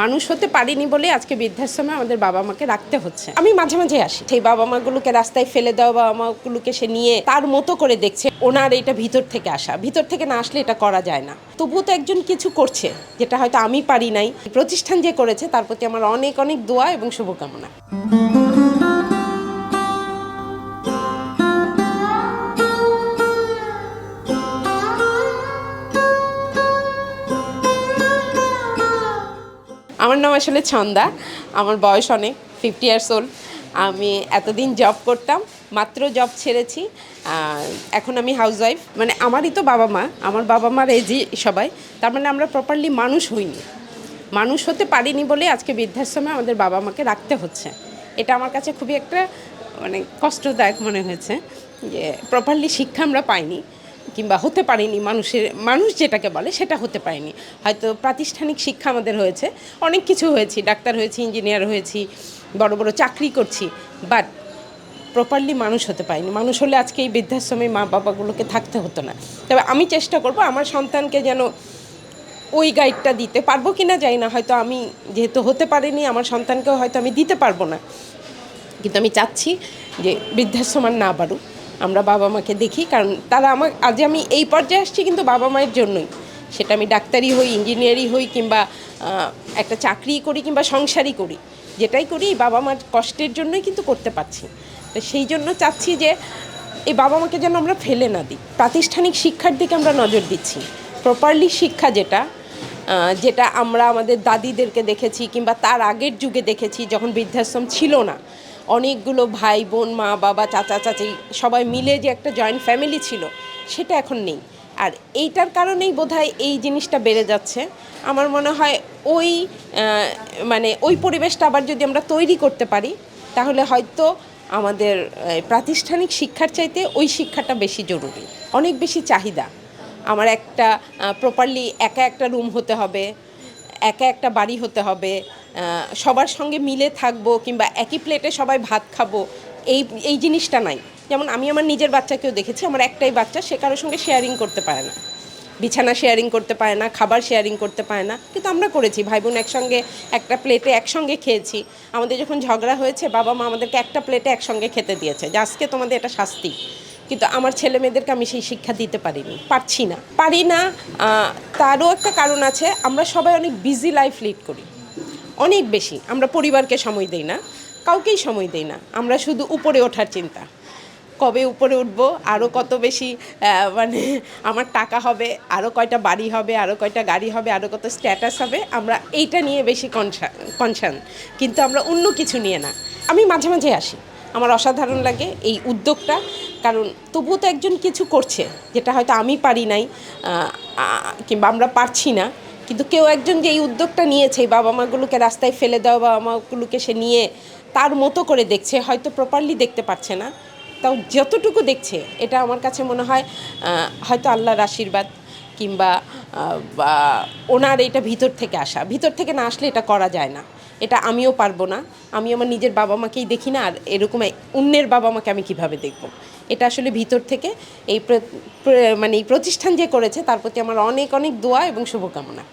মানুষ হতে পারিনি বলে আজকে বৃদ্ধাশ্রমে আমাদের বাবা মাকে রাখতে হচ্ছে। আমি মাঝে মাঝে আসি। সেই বাবা মাগুলোকে রাস্তায় ফেলে দেওয়া, বাবা মাগুলোকে সে নিয়ে তার মতো করে দেখছে। ওনার এটা ভিতর থেকে আসা। ভিতর থেকে না আসলে এটা করা যায় না। তবুও তো একজন কিছু করছে, যেটা হয়তো আমি পারি নাই। প্রতিষ্ঠান যে করেছে, তার প্রতি আমার অনেক অনেক দোয়া এবং শুভকামনা। আমার নাম আসলে ছন্দা। আমার বয়স অনেক ফিফটি ইয়ার্স ওল্ড আমি এতদিন জব করতাম, মাত্র জব ছেড়েছি। এখন আমি হাউসওয়াইফ মানে আমারই তো বাবা মা। আমার বাবা মার এজই সবাই। তার মানে আমরা প্রপারলি মানুষ হইনি। মানুষ হতে পারিনি বলে আজকে বৃদ্ধাশ্রমে আমাদের বাবা মাকে রাখতে হচ্ছে। এটা আমার কাছে খুবই একটা মানে কষ্টদায়ক মনে হয়েছে। যে প্রপারলি শিক্ষা আমরা পাইনি। কিংবা হতে পারিনি মানুষের, মানুষ যেটাকে বলে সেটা হতে পারিনি। হয়তো প্রাতিষ্ঠানিক শিক্ষা আমাদের হয়েছে, অনেক কিছু হয়েছি, ডাক্তার হয়েছি ইঞ্জিনিয়ার হয়েছি, বড় বড় চাকরি করছি বাট প্রপারলি মানুষ হতে পারিনি। মানুষ হলে আজকে এই বৃদ্ধাশ্রমে মা বাবাগুলোকে থাকতে হতো না। তবে আমি চেষ্টা করব আমার সন্তানকে যেন ওই গাইডটা দিতে। পারব কি না জানি না, হয়তো আমি যেহেতু হতে পারিনি, আমার সন্তানকেও হয়তো আমি দিতে পারব না। কিন্তু আমি চাচ্ছি যে বৃদ্ধাশ্রম আর না বাড়ুক। আমরা বাবা মাকে দেখি, কারণ তারা আমার, আজ আমি এই পর্যায়ে আসছি কিন্তু বাবা মায়ের জন্যই। সেটা আমি ডাক্তারি হই, ইঞ্জিনিয়ারই হই, কিংবা একটা চাকরি করি কিংবা সংসারই করি। যেটাই করি বাবা মার কষ্টের জন্যই কিন্তু করতে পারছি। তো সেই জন্য চাচ্ছি যে, এই বাবা মাকে যেন আমরা ফেলে না দিই। প্রাতিষ্ঠানিক শিক্ষার দিকে আমরা নজর দিচ্ছি। প্রপারলি শিক্ষা যেটা যেটা আমরা আমাদের দাদিদেরকে দেখেছি কিংবা তার আগের যুগে দেখেছি, যখন বৃদ্ধাশ্রম ছিল না। অনেকগুলো ভাই বোন, মা, বাবা, চাচা, চাচি, সবাই মিলে যে একটা জয়েন্ট ফ্যামিলি ছিল, সেটা এখন নেই। আর এইটার কারণেই বোধহয় এই জিনিসটা বেড়ে যাচ্ছে। আমার মনে হয় ওই মানে ওই পরিবেশটা আবার যদি আমরা তৈরি করতে পারি, তাহলে হয়তো আমাদের প্রাতিষ্ঠানিক শিক্ষার চাইতে ওই শিক্ষাটা বেশি জরুরি। অনেক বেশি চাহিদা। আমার একটা প্রপারলি একা একটা রুম হতে হবে, একা একটা বাড়ি হতে হবে সবার সঙ্গে মিলে থাকব কিংবা একই প্লেটে সবাই ভাত খাব, এই এই জিনিসটা নাই। যেমন আমি আমার নিজের বাচ্চাকেও দেখেছি, আমার একটাই বাচ্চা, সে কারোর সঙ্গে শেয়ারিং করতে পারে না। বিছানা শেয়ারিং করতে পারে না, খাবার শেয়ারিং করতে পারে না, কিন্তু আমরা করেছি। ভাই বোন একসঙ্গে একটা প্লেটে একসঙ্গে খেয়েছি। আমাদের যখন ঝগড়া হয়েছে, বাবা মা আমাদেরকে একটা প্লেটে একসঙ্গে খেতে দিয়েছে, যে আজকে তোমাদের এটা শাস্তি। কিন্তু আমার ছেলে মেয়েদেরকে আমি সেই শিক্ষা দিতে পারিনি, পারছি না। পারি না তারও একটা কারণ আছে, আমরা সবাই অনেক বিজি লাইফ লিড করি। অনেক বেশি। আমরা পরিবারকে সময় দেই না, কাউকেই সময় দেই না। আমরা শুধু উপরে ওঠার চিন্তা। কবে উপরে উঠবো আরও কত বেশি মানে আমার টাকা হবে আরও কয়টা বাড়ি হবে আরও কয়টা গাড়ি হবে আরও কত স্ট্যাটাস হবে, আমরা এইটা নিয়ে বেশি কনসার্ন কিন্তু আমরা অন্য কিছু নিয়ে না। আমি মাঝে মাঝে আসি। আমার অসাধারণ লাগে এই উদ্যোগটা। কারণ তবুও তো একজন কিছু করছে, যেটা হয়তো আমি পারি নাই কিংবা আমরা পারছি না। কিন্তু কেউ একজন যে এই উদ্যোগটা নিয়েছে বাবা মাগুলোকে রাস্তায় ফেলে দেওয়া, বাবা মাগুলোকে সে নিয়ে তার মতো করে দেখছে, হয়তো প্রপারলি দেখতে পাচ্ছে না। তাও যতটুকু দেখছে, এটা আমার কাছে মনে হয় হয়তো আল্লাহর আশীর্বাদ কিংবা ওনার এটা ভিতর থেকে আসা। ভিতর থেকে না আসলে এটা করা যায় না। এটা আমিও পারব না। আমি আমার নিজের বাবা মাকেই দেখি না, আর এরকম অন্যের বাবা মাকে আমি কীভাবে দেখব? এটা আসলে ভিতর থেকে এই মানে এই প্রতিষ্ঠান যে করেছে, তার প্রতি আমার অনেক অনেক দোয়া এবং শুভকামনা।